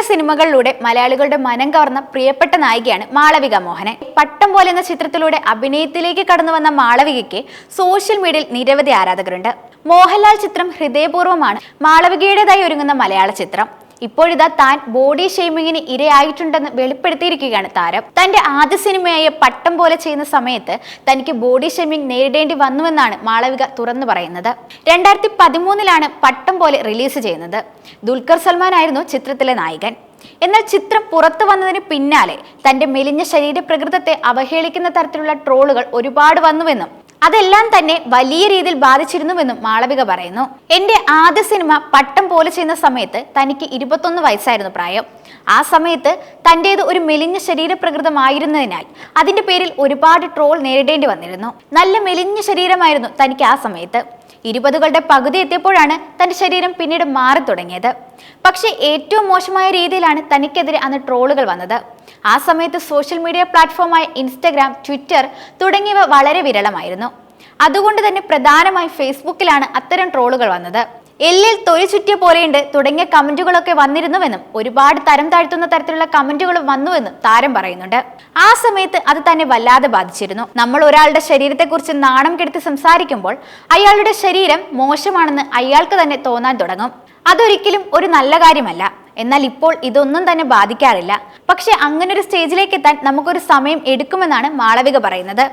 ഒട്ടേറെ സിനിമകളിലൂടെ മലയാളികളുടെ മനം കവർന്ന പ്രിയപ്പെട്ട നായികയാണ് മാളവിക മോഹനൻ. പട്ടം പോലെ എന്ന ചിത്രത്തിലൂടെ അഭിനയത്തിലേക്ക് കടന്നു വന്ന മാളവികയ്ക്ക് സോഷ്യൽ മീഡിയയിൽ നിരവധി ആരാധകരുണ്ട്. മോഹൻലാൽ ചിത്രം ഹൃദയപൂർവമാണ് മാളവികയുടേതായി ഒരുങ്ങുന്ന മലയാള ചിത്രം. ഇപ്പോഴിതാ താൻ ബോഡി ഷെയ്മിങ്ങിന് ഇരയായിട്ടുണ്ടെന്ന് വെളിപ്പെടുത്തിയിരിക്കുകയാണ് താരം. തന്റെ ആദ്യ സിനിമയായ പട്ടം പോലെ ചെയ്യുന്ന സമയത്ത് തനിക്ക് ബോഡി ഷെയ്മിങ് നേരിടേണ്ടി വന്നുവെന്നാണ് മാളവിക തുറന്നു പറയുന്നത്. രണ്ടായിരത്തി പതിമൂന്നിലാണ് പട്ടം പോലെ റിലീസ് ചെയ്യുന്നത്. ദുൽഖർ സൽമാൻ ആയിരുന്നു ചിത്രത്തിലെ നായകൻ. എന്നാൽ ചിത്രം പുറത്തു വന്നതിന് പിന്നാലെ തന്റെ മെലിഞ്ഞ ശരീരപ്രകൃതത്തെ അവഹേളിക്കുന്ന തരത്തിലുള്ള ട്രോളുകൾ ഒരുപാട് വന്നുവെന്നും അതെല്ലാം തന്നെ വലിയ രീതിയിൽ ബാധിച്ചിരുന്നുവെന്നും മാളവിക പറയുന്നു. എന്റെ ആദ്യ സിനിമ പട്ടം പോലെ ചെയ്യുന്ന സമയത്ത് തനിക്ക് ഇരുപത്തൊന്ന് വയസ്സായിരുന്നു പ്രായം. ആ സമയത്ത് തന്റേത് ഒരു മെലിഞ്ഞ ശരീരപ്രകൃതമായിരുന്നതിനാൽ അതിന്റെ പേരിൽ ഒരുപാട് ട്രോൾ നേരിടേണ്ടി വന്നിരുന്നു. നല്ല മെലിഞ്ഞ ശരീരമായിരുന്നു തനിക്ക് ആ സമയത്ത്. ഇരുപതുകളുടെ പകുതി എത്തിയപ്പോഴാണ് തന്റെ ശരീരം പിന്നീട് മാറി തുടങ്ങിയത് പക്ഷേ ഏറ്റവും മോശമായ രീതിയിലാണ് തനിക്കെതിരെ അന്ന് ട്രോളുകൾ വന്നത്. ആ സമയത്ത് സോഷ്യൽ മീഡിയ പ്ലാറ്റ്ഫോമായ ഇൻസ്റ്റഗ്രാം ട്വിറ്റർ തുടങ്ങിയവ വളരെ വിരളമായിരുന്നു. അതുകൊണ്ട് തന്നെ പ്രധാനമായും ഫേസ്ബുക്കിലാണ് അത്തരം ട്രോളുകൾ വന്നത്. എല്ലിൽ തൊലി ചുറ്റിയ പോലെയുണ്ട്. തുടങ്ങിയ കമന്റുകളൊക്കെ വന്നിരുന്നുവെന്നും ഒരുപാട് തരം താഴ്ത്തുന്ന തരത്തിലുള്ള കമന്റുകളും വന്നുവെന്നും താരം പറയുന്നുണ്ട്. ആ സമയത്ത് അത് തന്നെ വല്ലാതെ ബാധിച്ചിരുന്നു. നമ്മൾ ഒരാളുടെ ശരീരത്തെക്കുറിച്ച് നാണം കെടുത്തി സംസാരിക്കുമ്പോൾ അയാളുടെ ശരീരം മോശമാണെന്ന് അയാൾക്ക് തന്നെ തോന്നാൻ തുടങ്ങും. അതൊരിക്കലും ഒരു നല്ല കാര്യമല്ല. എന്നാൽ ഇപ്പോൾ ഇതൊന്നും തന്നെ ബാധിക്കാറില്ല. പക്ഷെ അങ്ങനെ ഒരു സ്റ്റേജിലേക്ക് എത്താൻ നമുക്കൊരു സമയം എടുക്കുമെന്നാണ് മാളവിക പറയുന്നത്.